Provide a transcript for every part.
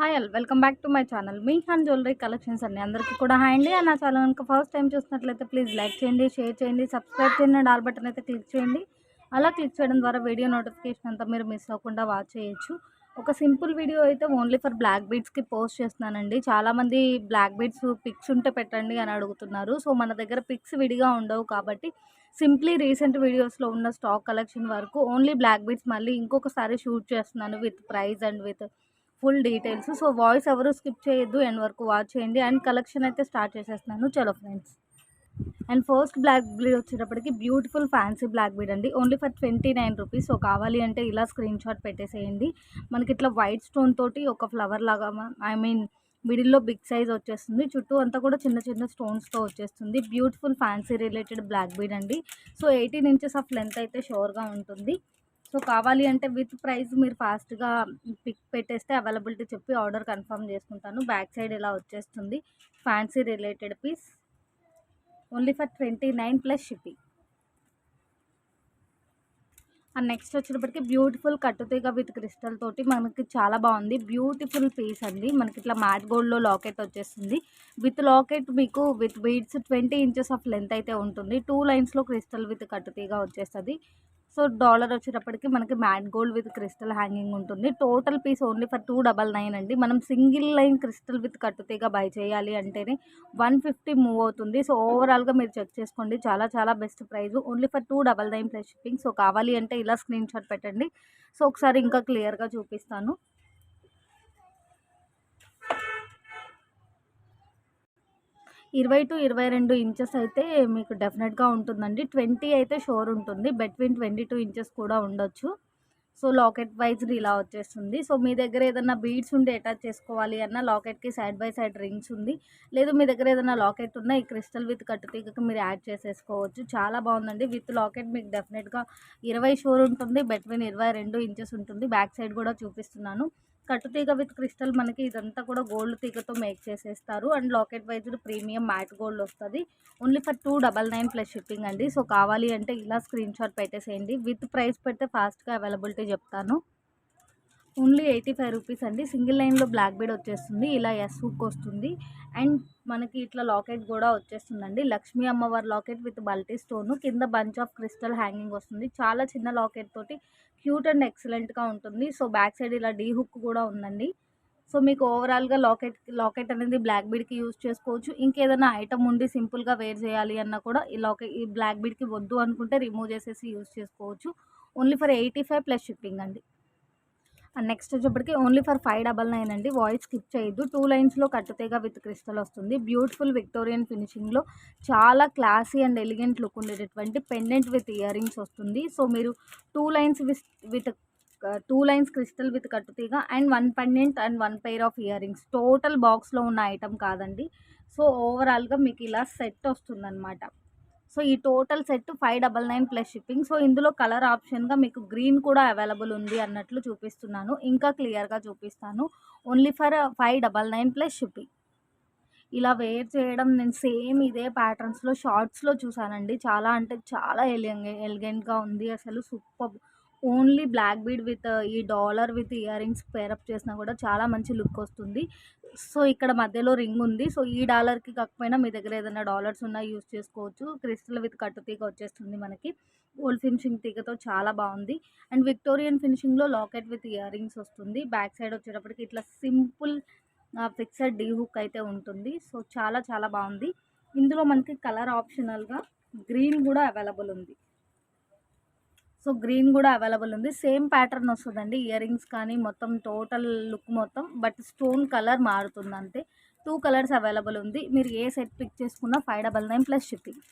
Hi all welcome back to my channel me hand jewellery collections అండి. అందరికీ కూడా hi అండి. నా ఛానల్ కనుక ఫస్ట్ టైం చూసినట్లయితే ప్లీజ్ లైక్ చేయండి షేర్ చేయండి సబ్స్క్రైబ్ చేయండి డాల్ బటన్ అయితే క్లిక్ చేయండి. అలా క్లిక్ చేయడం ద్వారా వీడియో నోటిఫికేషన్ అంతా మీరు మిస్ అవ్వకుండా వాచ్ చేయొచ్చు. ఒక సింపుల్ వీడియో అయితే ఓన్లీ ఫర్ బ్లాక్ బీడ్స్కి పోస్ట్ చేస్తున్నానండి. చాలామంది బ్లాక్ బీడ్స్ పిక్స్ ఉంటే పెట్టండి అని అడుగుతున్నారు. సో మన దగ్గర పిక్స్ విడిగా ఉండవు కాబట్టి సింప్లీ రీసెంట్ వీడియోస్లో ఉన్న స్టాక్ కలెక్షన్ వరకు ఓన్లీ బ్లాక్ బీడ్స్ మళ్ళీ ఇంకొకసారి షూట్ చేస్తున్నాను with prize and with full details. So voice ఎవరు స్కిప్ చేయొద్దు ఎండ్ వరకు వాచ్ చేయండి. అండ్ కలెక్షన్ అయితే స్టార్ట్ చేసేస్తున్నాను. చలో friends. And first black bead వచ్చేటప్పటికి బ్యూటిఫుల్ ఫ్యాన్సీ బ్లాక్ బీడ్ అండి. Only for twenty nine rupees. So కావాలి అంటే ఇలా స్క్రీన్ షాట్ పెట్టేసేయండి. మనకి ఇట్లా వైట్ స్టోన్ తోటి ఒక ఫ్లవర్ లాగా ఐ మీన్ మిడిల్లో బిగ్ సైజ్ వచ్చేస్తుంది. చుట్టూ అంతా కూడా చిన్న చిన్న స్టోన్స్తో వచ్చేస్తుంది. Beautiful fancy related black bead అండి. So eighteen inches of length అయితే షోర్గా ఉంటుంది. సో కావాలి అంటే విత్ ప్రైస్ మీరు ఫాస్ట్గా పిక్ పెట్టేస్తే అవైలబిలిటీ చెప్పి ఆర్డర్ కన్ఫర్మ్ చేసుకుంటాను. బ్యాక్ సైడ్ ఇలా వచ్చేస్తుంది. Fancy related piece. Only for twenty nine plus shipping. And next వచ్చేటప్పటికి బ్యూటిఫుల్ కట్టుతీగ విత్ క్రిస్టల్ తోటి మనకి చాలా బాగుంది. బ్యూటిఫుల్ పీస్ అండి. మనకి ఇట్లా మ్యాట్ గోల్డ్లో లాకెట్ వచ్చేస్తుంది. విత్ లాకెట్ మీకు with beads twenty inches of length అయితే ఉంటుంది. టూ లైన్స్లో క్రిస్టల్ విత్ కట్టుతీగ వచ్చేస్తుంది. సో డాలర్ వచ్చేటప్పటికి మనకి matte gold with crystal hanging ఉంటుంది. Total piece only for two double nine అండి. మనం సింగిల్ లైన్ క్రిస్టల్ విత్ కట్టుతీగా బై చేయాలి అంటేనే వన్ ఫిఫ్టీ మూవ్ అవుతుంది. సో ఓవరాల్గా మీరు చెక్ చేసుకోండి. చాలా చాలా best price. Only for two double nine plus shipping. So కావాలి అంటే ఇలా స్క్రీన్ షాట్ పెట్టండి. సో ఒకసారి ఇంకా క్లియర్గా చూపిస్తాను. ఇరవై టు ఇరవై రెండు ఇంచెస్ అయితే మీకు డెఫినెట్గా ఉంటుందండి. ట్వంటీ అయితే షోర్ ఉంటుంది. బిట్వీన్ ట్వంటీ టూ ఇంచెస్ కూడా ఉండొచ్చు. సో లాకెట్ వైజ్ ఇలా వచ్చేస్తుంది. సో మీ దగ్గర ఏదైనా బీడ్స్ ఉండి అటాచ్ చేసుకోవాలి అన్న లాకెట్కి సైడ్ బై సైడ్ రింగ్స్ ఉంది. లేదు మీ దగ్గర ఏదైనా లాకెట్ ఉన్నా ఈ క్రిస్టల్ విత్ కట్టుతీగకి మీరు యాడ్ చేసేసుకోవచ్చు. చాలా బాగుందండి. విత్ లాకెట్ మీకు డెఫినెట్గా ఇరవై షోర్ ఉంటుంది. బిట్వీన్ ఇరవై రెండు ఇంచెస్ ఉంటుంది. బ్యాక్ సైడ్ కూడా చూపిస్తున్నాను. కట్టుతీగ విత్ క్రిస్టల్ మనకి ఇదంతా కూడా గోల్డ్ తీగతో మేక్ చేసేస్తారు. And locket wise premium matte gold వస్తుంది. Only for two double nine plus shipping అండి. సో కావాలి అంటే ఇలా స్క్రీన్ షాట్ పెట్టేసేయండి. విత్ ప్రైస్ పెడితే ఫాస్ట్గా అవైలబిలిటీ చెప్తాను. ఓన్లీ ఎయిటీ ఫైవ్ రూపీస్ అండి. సింగిల్ లైన్లో బ్లాక్ బీడ్ వచ్చేస్తుంది. ఇలా ఎస్ హుక్ వస్తుంది. అండ్ మనకి ఇట్లా లాకెట్ కూడా వచ్చేస్తుందండి. లక్ష్మీ అమ్మవారి లాకెట్ విత్ బల్టీ స్టోన్ కింద బంచ్ ఆఫ్ క్రిస్టల్ హ్యాంగింగ్ వస్తుంది. చాలా చిన్న లాకెట్ తోటి క్యూట్ అండ్ ఎక్సలెంట్గా ఉంటుంది. సో బ్యాక్ సైడ్ ఇలా డీ హుక్ కూడా ఉందండి. సో మీకు ఓవరాల్గా లాకెట్ లాకెట్ అనేది బ్లాక్ బీడ్కి యూజ్ చేసుకోవచ్చు. ఇంకేదైనా ఐటమ్ ఉండి సింపుల్గా వేర్ చేయాలి అన్నా కూడా ఈ లాకెట్ ఈ బ్లాక్ బీడ్కి వద్దు అనుకుంటే రిమూవ్ చేసేసి యూజ్ చేసుకోవచ్చు. Only for eighty five plus shipping అండి. అండ్ నెక్స్ట్ వచ్చేప్పటికి only for five double nine అండి. వాయిస్ స్కిప్ చేయొద్దు. టూ లైన్స్లో కట్టుతేగా విత్ క్రిస్టల్ వస్తుంది. బ్యూటిఫుల్ విక్టోరియన్ ఫినిషింగ్లో చాలా క్లాసీ అండ్ ఎలిగెంట్ లుక్ ఉండేటటువంటి పెండెంట్ విత్ ఇయర్ రింగ్స్ వస్తుంది. సో మీరు two lines with with two lines crystal with కట్టుతీగ and one pendant and one pair of earrings total బాక్స్లో ఉన్న ఐటమ్ కాదండి. So ఓవరాల్గా మీకు ఇలా సెట్ వస్తుందన్నమాట. సో ఈ total set five double nine plus shipping. So ఇందులో కలర్ ఆప్షన్గా మీకు గ్రీన్ కూడా అవైలబుల్ ఉంది అన్నట్లు చూపిస్తున్నాను. ఇంకా క్లియర్గా చూపిస్తాను. Only for five double nine plus shipping. ఇలా వేర్ చేయడం నేను సేమ్ ఇదే ప్యాటర్న్స్లో షార్ట్స్లో చూసానండి. చాలా అంటే చాలా ఎలిగె ఎలిగెంట్గా ఉంది. అసలు super only black bead with ఈ dollar with earrings pair up చేసినా కూడా చాలా మంచి లుక్ వస్తుంది. సో ఇక్కడ మధ్యలో రింగ్ ఉంది. సో ఈ డాలర్కి కాకపోయినా మీ దగ్గర ఏదైనా డాలర్స్ ఉన్నా యూస్ చేసుకోవచ్చు. క్రిస్టల్ విత్ కట్టు తీగ వచ్చేస్తుంది మనకి. గోల్డ్ ఫినిషింగ్ తీగతో చాలా బాగుంది. అండ్ విక్టోరియన్ ఫినిషింగ్లో లాకెట్ విత్ ఇయర్ రింగ్స్ వస్తుంది. బ్యాక్ సైడ్ వచ్చేటప్పటికి ఇట్లా సింపుల్ ఫిక్సెడ్ డీ హుక్ అయితే ఉంటుంది. సో చాలా చాలా బాగుంది. ఇందులో మనకి కలర్ ఆప్షనల్గా గ్రీన్ కూడా అవైలబుల్ ఉంది. సో గ్రీన్ కూడా అవైలబుల్ ఉంది. సేమ్ ప్యాటర్న్ వస్తుందండి. ఇయర్ రింగ్స్ కానీ మొత్తం టోటల్ లుక్ మొత్తం. బట్ స్టోన్ కలర్ మారుతుంది అంతే టూ కలర్స్ అవైలబుల్ ఉంది. మీరు ఏ సెట్ పిక్ చేసుకున్నా five double nine plus shipping.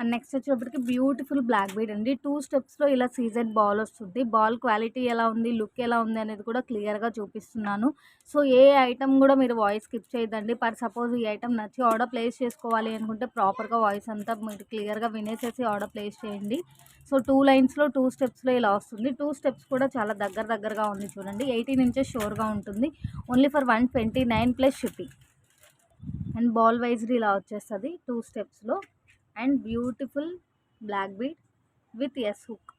And next వచ్చేటప్పటికి బ్యూటిఫుల్ బ్లాక్ బీడ్ అండి. టూ స్టెప్స్లో ఇలా సీజన్ బాల్ వస్తుంది. బాల్ క్వాలిటీ ఎలా ఉంది? లుక్ ఎలా ఉంది? అనేది కూడా క్లియర్గా చూపిస్తున్నాను. సో ఏ ఐటమ్ కూడా మీరు వాయిస్ స్కిప్ చేయదండి పర్ సపోజ్ ఈ ఐటమ్ నచ్చి ఆర్డర్ ప్లేస్ చేసుకోవాలి అనుకుంటే ప్రాపర్గా వాయిస్ అంతా మీరు క్లియర్గా వినేసేసి ఆర్డర్ ప్లేస్ చేయండి. సో టూ లైన్స్లో టూ స్టెప్స్లో ఇలా వస్తుంది. టూ స్టెప్స్ కూడా చాలా దగ్గర దగ్గరగా ఉంది చూడండి. ఎయిటీన్ ఇంచెస్ షోర్గా ఉంటుంది. Only for one twenty nine plus shipping and ball వైజ్డ్ ఇలా వచ్చేస్తుంది. టూ స్టెప్స్లో and beautiful black bead with S hook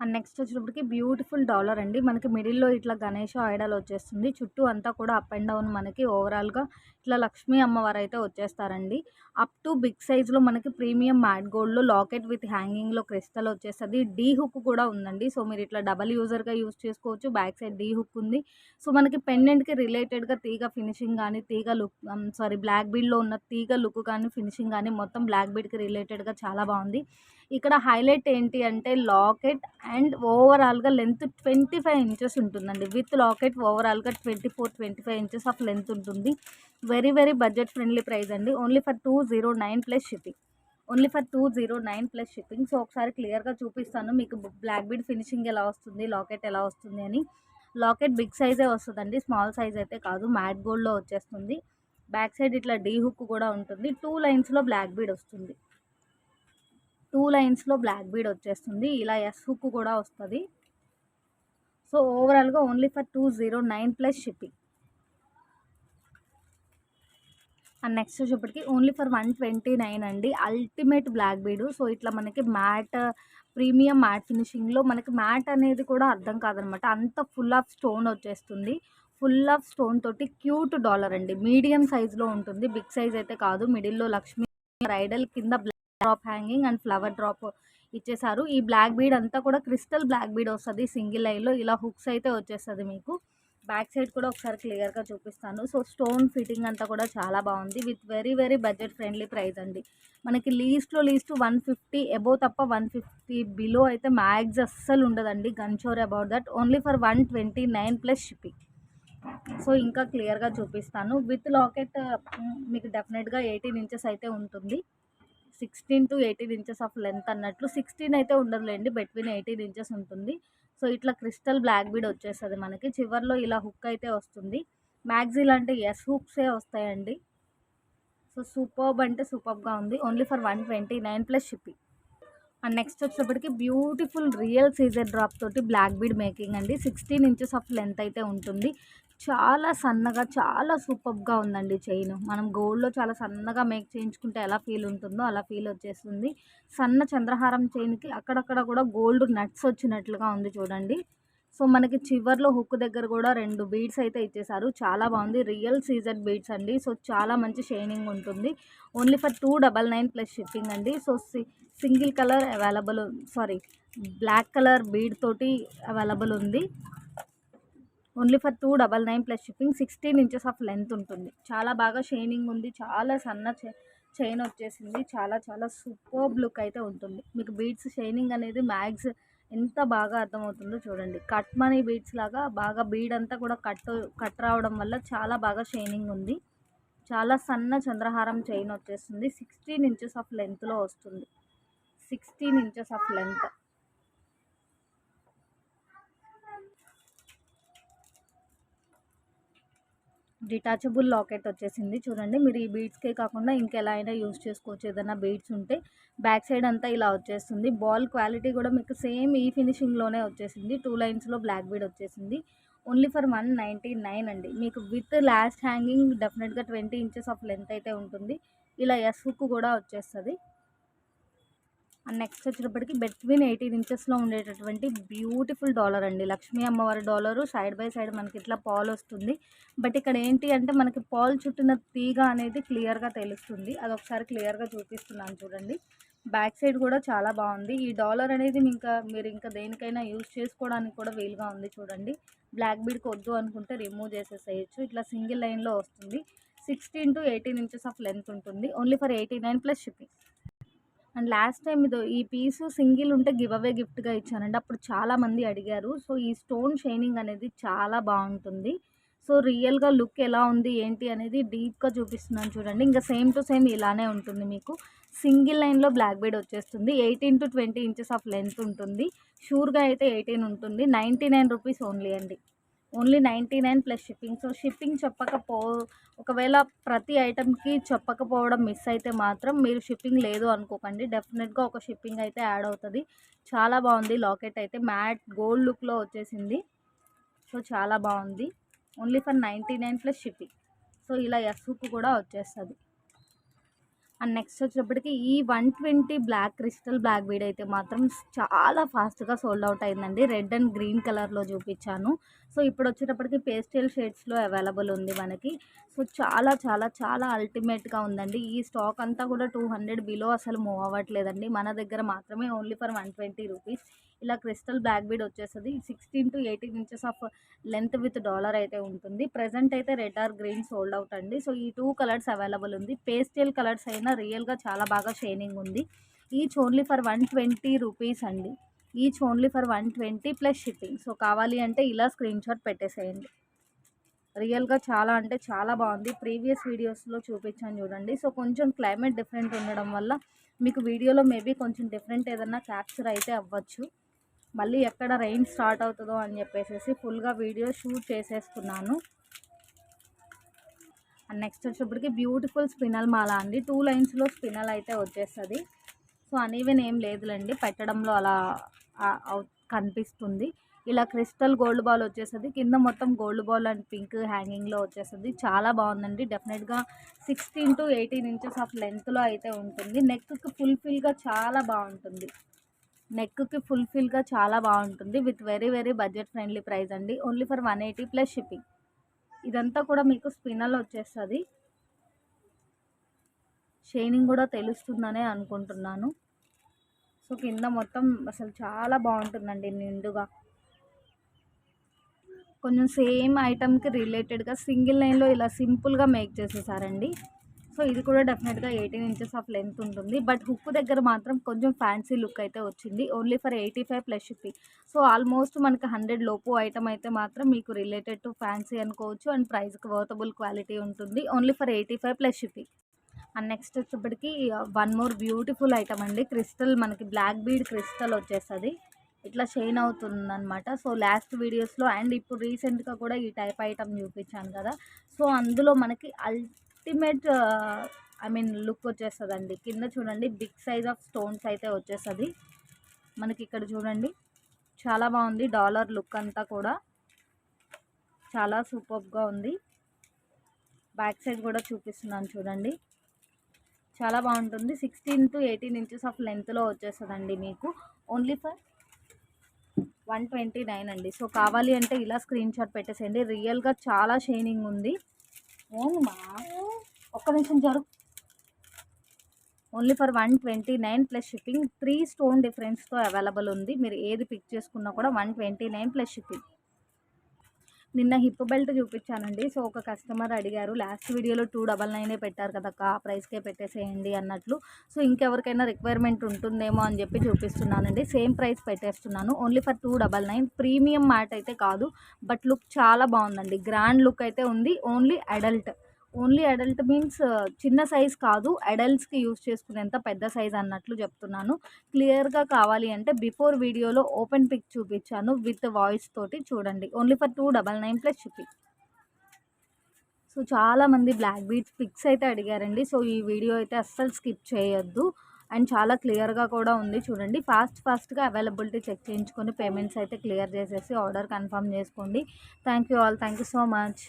and next వచ్చేటప్పటికి బ్యూటిఫుల్ డాలర్ అండి. మనకి మిడిల్లో ఇట్లా గణేష ఐడల్ వచ్చేస్తుంది. చుట్టూ అంతా కూడా అప్ అండ్ డౌన్ మనకి ఓవరాల్గా ఇట్లా లక్ష్మీ అమ్మవారు అయితే వచ్చేస్తారండి. అప్ టు బిగ్ సైజ్లో మనకి ప్రీమియం మ్యాట్ గోల్డ్లో లాకెట్ విత్ హ్యాంగింగ్లో క్రిస్టల్ వచ్చేస్తుంది. డీ హుక్ కూడా ఉందండి. సో మీరు ఇట్లా డబల్ యూజర్గా యూజ్ చేసుకోవచ్చు. బ్యాక్ సైడ్ డీ హుక్ ఉంది. సో మనకి పెండెంట్కి రిలేటెడ్గా తీగ ఫినిషింగ్ కానీ తీగ లుక్ సారీ బ్లాక్ బీడ్లో ఉన్న తీగ లుక్ కానీ ఫినిషింగ్ కానీ మొత్తం బ్లాక్ బీడ్కి రిలేటెడ్గా చాలా బాగుంది. ఇక్కడ హైలైట్ ఏంటి అంటే లాకెట్ అండ్ ఓవరాల్గా లెంత్ ట్వంటీ ఫైవ్ ఇంచెస్ ఉంటుందండి. విత్ లాకెట్ ఓవరాల్గా twenty four twenty five inches of length ఉంటుంది. Very very budget friendly price అండి. Only for two zero nine plus shipping. Only for two zero nine plus shipping. So ఒకసారి క్లియర్గా చూపిస్తాను. మీకు black bead finishing ఎలా వస్తుంది locket ఎలా వస్తుంది అని. లాకెట్ బిగ్ సైజే వస్తుందండి. స్మాల్ సైజ్ అయితే కాదు. మ్యాట్ గోల్డ్లో వచ్చేస్తుంది. బ్యాక్ సైడ్ ఇట్లా డీ హుక్ కూడా ఉంటుంది. టూ లైన్స్లో బ్లాక్ బీడ్ వస్తుంది. టూ లైన్స్లో బ్లాక్ బీడ్ వచ్చేస్తుంది. ఇలా ఎస్ హుక్ కూడా వస్తుంది. సో ఓవరాల్గా only for two zero nine plus shipping and next వచ్చేప్పటికి only for one twenty nine అండి. అల్టిమేట్ బ్లాక్ బీడ్ సో ఇట్లా మనకి మ్యాట్ ప్రీమియం మ్యాట్ ఫినిషింగ్లో మనకి మ్యాట్ అనేది కూడా అర్థం కాదనమాట. అంత ఫుల్ ఆఫ్ స్టోన్ వచ్చేస్తుంది. ఫుల్ ఆఫ్ స్టోన్ తోటి క్యూట్ డాలర్ అండి. మీడియం సైజులో ఉంటుంది. బిగ్ సైజ్ అయితే కాదు. మిడిల్లో లక్ష్మీ రైడల్ కింద black drop hanging and flower drop ఇచ్చేసారు. ఈ బ్లాక్ బీడ్ అంతా కూడా క్రిస్టల్ బ్లాక్ బీడ్ వస్తుంది సింగిల్ లైన్లో ఇలా హుక్స్ అయితే వచ్చేస్తుంది మీకు. బ్యాక్ సైడ్ కూడా ఒకసారి క్లియర్గా చూపిస్తాను. సో స్టోన్ ఫిట్టింగ్ అంతా కూడా చాలా బాగుంది. With very very budget friendly price అండి. మనకి లీస్ట్లో లీస్ట్ వన్ ఫిఫ్టీ ఎబో తప్ప వన్ ఫిఫ్టీ బిలో అయితే మ్యాగ్స్ అస్సలు ఉండదండి. గన్షోర్ about that only for one twenty nine plus shipping so ఇంకా క్లియర్గా చూపిస్తాను. విత్ లాకెట్ మీకు డెఫినెట్గా ఎయిటీన్ ఇంచెస్ అయితే ఉంటుంది. Sixteen to eighteen inches of length అన్నట్లు సిక్స్టీన్ అయితే ఉండదులేండి బిట్వీన్ ఎయిటీన్ ఇంచెస్ ఉంటుంది. సో ఇట్లా క్రిస్టల్ బ్లాక్ బీడ్ వచ్చేస్తుంది మనకి. చివర్లో ఇలా హుక్ అయితే వస్తుంది. మ్యాగ్జీ లాంటి ఎస్ హుక్సే వస్తాయండి. సో సూపర్బ్ అంటే సూపర్బ్గా ఉంది. Only for one twenty nine plus shipping. And next వచ్చేటప్పటికి బ్యూటిఫుల్ రియల్ సీజర్ డ్రాప్ తోటి బ్లాక్ బీడ్ మేకింగ్ అండి. సిక్స్టీన్ ఇంచెస్ ఆఫ్ లెంత్ అయితే ఉంటుంది. చాలా సన్నగా చాలా సూపర్గా ఉందండి చైన్. మనం గోల్డ్లో చాలా సన్నగా మేక్ చేయించుకుంటే ఎలా ఫీల్ ఉంటుందో అలా ఫీల్ వచ్చేస్తుంది. సన్న చంద్రహారం చైన్కి అక్కడక్కడ కూడా గోల్డ్ నట్స్ వచ్చినట్లుగా ఉంది చూడండి. సో మనకి చివర్లో హుక్ దగ్గర కూడా రెండు బీడ్స్ అయితే ఇచ్చేసారు చాలా బాగుంది. రియల్ సీజన్ బీడ్స్ అండి. సో చాలా మంచి షైనింగ్ ఉంటుంది. Only for two double nine plus shipping అండి. So single colour available sorry black colour bead తోటి అవైలబుల్ ఉంది. Only for two double nine plus shipping sixteen inches of length ఉంటుంది. చాలా బాగా షైనింగ్ ఉంది. చాలా సన్న చైన్ వచ్చేసింది. చాలా చాలా సూపర్ లుక్ అయితే ఉంటుంది. మీకు బీడ్స్ షైనింగ్ అనేది మ్యాగ్స్ ఎంత బాగా అర్థమవుతుందో చూడండి. కట్ మనీ బీడ్స్ లాగా బాగా బీడ్ అంతా కూడా కట్ కట్ రావడం వల్ల చాలా బాగా షైనింగ్ ఉంది. చాలా సన్న చంద్రహారం చైన్ వచ్చేస్తుంది. సిక్స్టీన్ ఇంచెస్ ఆఫ్ లెంత్లో వస్తుంది. Sixteen inches of length detachable locket వచ్చేసింది. చూడండి మీరు ఈ బీడ్స్కే కాకుండా ఇంకెలా అయినా యూస్ చేసుకోవచ్చు. ఏదైనా బీడ్స్ ఉంటే బ్యాక్ సైడ్ అంతా ఇలా వచ్చేస్తుంది. బాల్ క్వాలిటీ కూడా మీకు సేమ్ ఈ ఫినిషింగ్లోనే వచ్చేసింది. టూ లైన్స్లో బ్లాక్ బీడ్ వచ్చేసింది. Only for one ninety nine అండి. మీకు విత్ లాస్ట్ హ్యాంగింగ్ డెఫినెట్గా ట్వంటీ ఇంచెస్ ఆఫ్ లెంత్ అయితే ఉంటుంది. ఇలా ఎస్ హుక్ కూడా వచ్చేస్తుంది. నెక్స్ట్ వచ్చేటప్పటికి బిట్వీన్ ఎయిటీన్ ఇంచెస్లో ఉండేటటువంటి బ్యూటిఫుల్ డాలర్ అండి. లక్ష్మీ అమ్మవారి డాలరు సైడ్ బై సైడ్ మనకి ఇట్లా పాల్ వస్తుంది. బట్ ఇక్కడ ఏంటి అంటే మనకి పాల్ చుట్టిన తీగ అనేది క్లియర్గా తెలుస్తుంది. అది ఒకసారి క్లియర్గా చూపిస్తున్నాను చూడండి. బ్యాక్ సైడ్ కూడా చాలా బాగుంది. ఈ డాలర్ అనేది ఇంకా మీరు ఇంకా దేనికైనా యూజ్ చేసుకోవడానికి కూడా వీలుగా ఉంది చూడండి. బ్లాక్ బీడ్కి వద్దు అనుకుంటే రిమూవ్ చేసేసేయచ్చు. ఇట్లా సింగిల్ లైన్లో వస్తుంది. Sixteen to eighteen inches of length ఉంటుంది. Only for eighty nine plus shipping and last time ఇది ఈ పీసు సింగిల్ ఉంటే గివ్ అవే గిఫ్ట్గా ఇచ్చానండి అప్పుడు చాలామంది అడిగారు. సో ఈ స్టోన్ షైనింగ్ అనేది చాలా బాగుంటుంది. సో రియల్గా లుక్ ఎలా ఉంది ఏంటి అనేది డీప్గా చూపిస్తున్నాను చూడండి. ఇంకా సేమ్ టు సేమ్ ఇలానే ఉంటుంది మీకు. సింగిల్ లైన్లో బ్లాక్ బెడ్ వచ్చేస్తుంది. Eighteen to twenty inches of length ఉంటుంది. షూర్గా అయితే ఎయిటీన్ ఉంటుంది. నైంటీ నైన్ రూపీస్ ఓన్లీ అండి. Only ninety nine plus shipping. So shipping చెప్పకపో ఒకవేళ ప్రతి ఐటెంకి చెప్పకపోవడం మిస్ అయితే మాత్రం మీరు షిప్పింగ్ లేదు అనుకోకండి. డెఫినెట్గా ఒక షిప్పింగ్ అయితే యాడ్ అవుతుంది. చాలా బాగుంది లాకెట్ అయితే. మ్యాట్ గోల్డ్ లుక్లో వచ్చేసింది. సో చాలా బాగుంది. Only for ninety nine plus shipping. So ఇలా ఎస్హుక్ కూడా వచ్చేస్తుంది. అండ్ నెక్స్ట్ వచ్చేటప్పటికి ఈ one twenty black crystal black bead అయితే మాత్రం చాలా ఫాస్ట్గా సోల్డ్ అవుట్ అయిందండి. రెడ్ అండ్ గ్రీన్ కలర్లో చూపించాను. సో ఇప్పుడు వచ్చేటప్పటికి పేస్టల్ షేడ్స్లో అవైలబుల్ ఉంది మనకి. సో చాలా చాలా చాలా అల్టిమేట్గా ఉందండి. ఈ స్టాక్ అంతా కూడా టూ హండ్రెడ్ బిలో అసలు మూవ్ అవ్వట్లేదండి. మన దగ్గర మాత్రమే only for one twenty rupees. ఇలా క్రిస్టల్ బ్లాక్ బీడ్ వచ్చేస్తుంది. Sixteen to eighteen inches of length with dollar అయితే ఉంటుంది. ప్రజెంట్ అయితే red or green sold out అండి. సో ఈ టూ కలర్స్ అవైలబుల్ ఉంది. పేస్టల్ కలర్స్ అయినా రియల్గా చాలా బాగా షైనింగ్ ఉంది. Each only for one twenty rupees అండి. Each only for one twenty plus shipping. So కావాలి అంటే ఇలా స్క్రీన్ షాట్ పెట్టేసేయండి. రియల్గా చాలా అంటే చాలా బాగుంది. ప్రీవియస్ వీడియోస్లో చూపించాను చూడండి. సో కొంచెం క్లైమేట్ డిఫరెంట్ ఉండడం వల్ల మీకు వీడియోలో మేబీ కొంచెం డిఫరెంట్ ఏదన్నా క్యాప్చర్ అయితే అవ్వచ్చు. మళ్ళీ ఎక్కడ రెయిన్ స్టార్ట్ అవుతుందో అని చెప్పేసి ఫుల్గా వీడియో షూట్ చేసేసుకున్నాను. అండ్ నెక్స్ట్ వచ్చేప్పటికి బ్యూటిఫుల్ స్పినల్ మాల అండి. టూ లైన్స్లో స్పినల్ అయితే వచ్చేస్తుంది. సో అనీవెన్ ఏం లేదులేండి. పెట్టడంలో అలా కనిపిస్తుంది. ఇలా క్రిస్టల్ గోల్డ్ బాల్ వచ్చేస్తుంది. కింద మొత్తం గోల్డ్ బాల్ అండ్ పింక్ హ్యాంగింగ్లో వచ్చేస్తుంది. చాలా బాగుందండి. డెఫినెట్గా sixteen to eighteen inches of లెంత్లో అయితే ఉంటుంది. నెక్కి ఫుల్ఫిల్గా చాలా బాగుంటుంది. నెక్కి ఫుల్ఫిల్గా చాలా బాగుంటుంది. With very very budget friendly price అండి. Only for one eighty plus shipping ఇదంతా కూడా మీకు స్పిన్నర్లో వచ్చేస్తుంది. షైనింగ్ కూడా తెలుస్తుందనే అనుకుంటున్నాను. సో కింద మొత్తం అసలు చాలా బాగుంటుందండి నిండుగా. కొంచెం సేమ్ ఐటమ్కి రిలేటెడ్గా సింగిల్ లైన్లో ఇలా సింపుల్గా మేక్ చేసేసారండి. సో ఇది కూడా డెఫినెట్గా ఎయిటీన్ ఇంచెస్ ఆఫ్ లెంత్ ఉంటుంది. బట్ హుక్ దగ్గర మాత్రం కొంచెం ఫ్యాన్సీ లుక్ అయితే వచ్చింది. Only for eighty five plus shipping so almost మనకి హండ్రెడ్ లోపు ఐటమ్ అయితే మాత్రం మీకు రిలేటెడ్ టు ఫ్యాన్సీ అనుకోవచ్చు. అండ్ ప్రైస్కి వర్తబుల్ క్వాలిటీ ఉంటుంది. Only for eighty five plus shipping and next వచ్చేప్పటికి వన్ మోర్ బ్యూటిఫుల్ ఐటమ్ అండి. క్రిస్టల్ మనకి బ్లాక్ బీడ్ క్రిస్టల్ వచ్చేస్తుంది. ఇట్లా షైన్ అవుతుంది అనమాట సో లాస్ట్ వీడియోస్లో అండ్ ఇప్పుడు రీసెంట్గా కూడా ఈ టైప్ ఐటమ్ చూపించాను కదా. సో అందులో మనకి అల్ అల్టిమేట్ ఐ మీన్ లుక్ వచ్చేస్తుందండి. కింద చూడండి బిగ్ సైజ్ ఆఫ్ స్టోన్స్ అయితే వచ్చేస్తుంది. మనకి ఇక్కడ చూడండి చాలా బాగుంది. డాలర్ లుక్ అంతా కూడా చాలా సూపర్గా ఉంది. బ్యాక్ సైడ్ కూడా చూపిస్తున్నాను చూడండి. చాలా బాగుంటుంది. Sixteen to eighteen inches of లెంత్లో వచ్చేస్తుందండి మీకు. Only for one twenty nine అండి. సో కావాలి అంటే ఇలా స్క్రీన్ షాట్ పెట్టేసేయండి రియల్గా చాలా షైనింగ్ ఉంది. ఓన్మా ఒక్క నిమిషం జరు. Only for one twenty nine plus shipping three stone డిఫరెన్స్తో available ఉంది. మీరు ఏది పిక్ చేసుకున్నా కూడా one twenty nine plus shipping నిన్న హిప్ బెల్ట్ చూపించానండి. సో ఒక కస్టమర్ అడిగారు లాస్ట్ వీడియోలో టూ డబల్ నైనే పెట్టారు కదా ఆ ప్రైస్కే పెట్టేసేయండి అన్నట్లు. సో ఇంకెవరికైనా రిక్వైర్మెంట్ ఉంటుందేమో అని చెప్పి చూపిస్తున్నానండి. సేమ్ ప్రైస్ పెట్టేస్తున్నాను. Only for two double nine premium mat అయితే కాదు. బట్ లుక్ చాలా బాగుందండి. గ్రాండ్ లుక్ అయితే ఉంది. Only adult only adult means చిన్న సైజ్ కాదు అడల్ట్స్కి యూస్ చేసుకునేంత పెద్ద సైజ్ అన్నట్లు చెప్తున్నాను. క్లియర్గా కావాలి అంటే బిఫోర్ వీడియోలో ఓపెన్ పిక్ చూపించాను విత్ వాయిస్ తోటి చూడండి. Only for two double nine plus shipping so చాలామంది బ్లాక్ బీట్స్ పిక్స్ అయితే అడిగారండి. సో ఈ వీడియో అయితే అస్సలు స్కిప్ చేయొద్దు. అండ్ చాలా క్లియర్గా కూడా ఉంది చూడండి. ఫాస్ట్ ఫాస్ట్గా అవైలబిలిటీ చెక్ చేయించుకొని పేమెంట్స్ అయితే క్లియర్ చేసేసి ఆర్డర్ కన్ఫర్మ్ చేసుకోండి. Thank you all. Thank you so much.